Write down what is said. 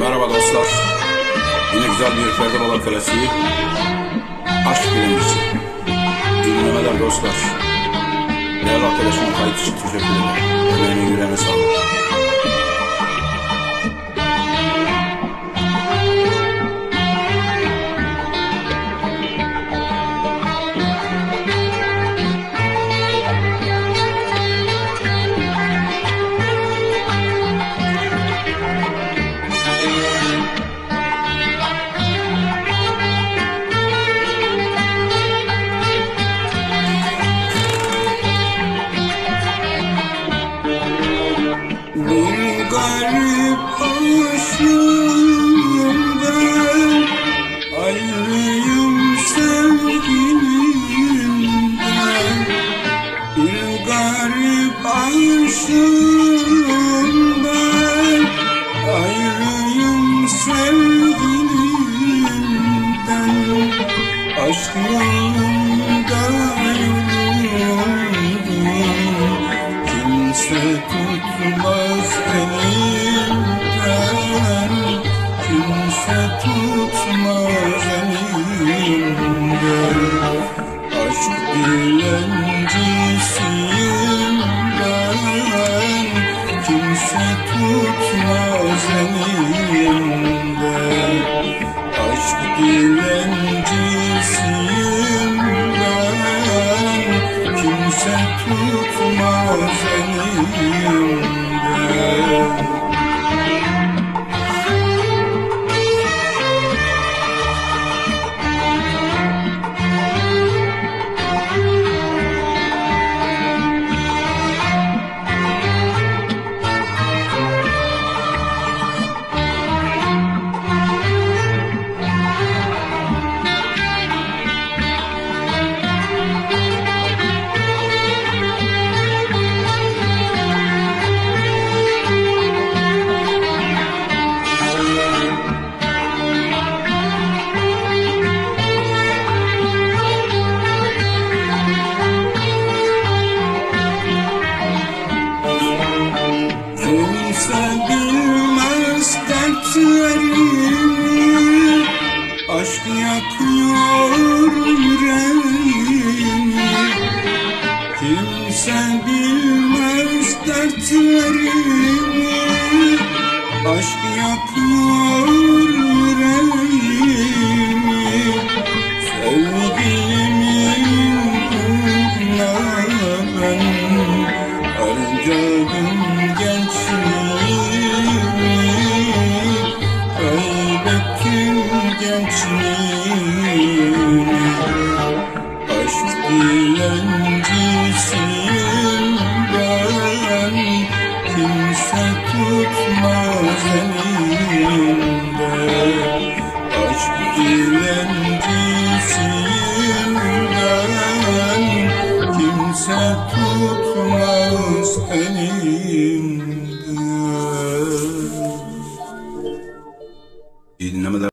Merhaba dostlar. Yine güzel bir Ferdi Baba klasiği. Aşk birincisi. İyi dinlemeler dostlar. Değerli arkadaşıma kayıt için teşekkür ederim. Emeğine yüreğine sağlık. Garip ben Ayrıyım sevgilimden. Bir garip aşığım ben Ayrıyım sevgilimden. Aşk tutmaz elimden Kimse tutmaz elimden Aşk dilencisiyim ben Kimse tutmaz elimden Kimse tutmaz elimden Aşk yakıyor yüreğimi. Kimse bilmez dertlerimi. Aşk yakıyor Dilencisinden kimse tutmaz elinde. Aşk dilencisinden kimse tutmaz elinde. İnnemeler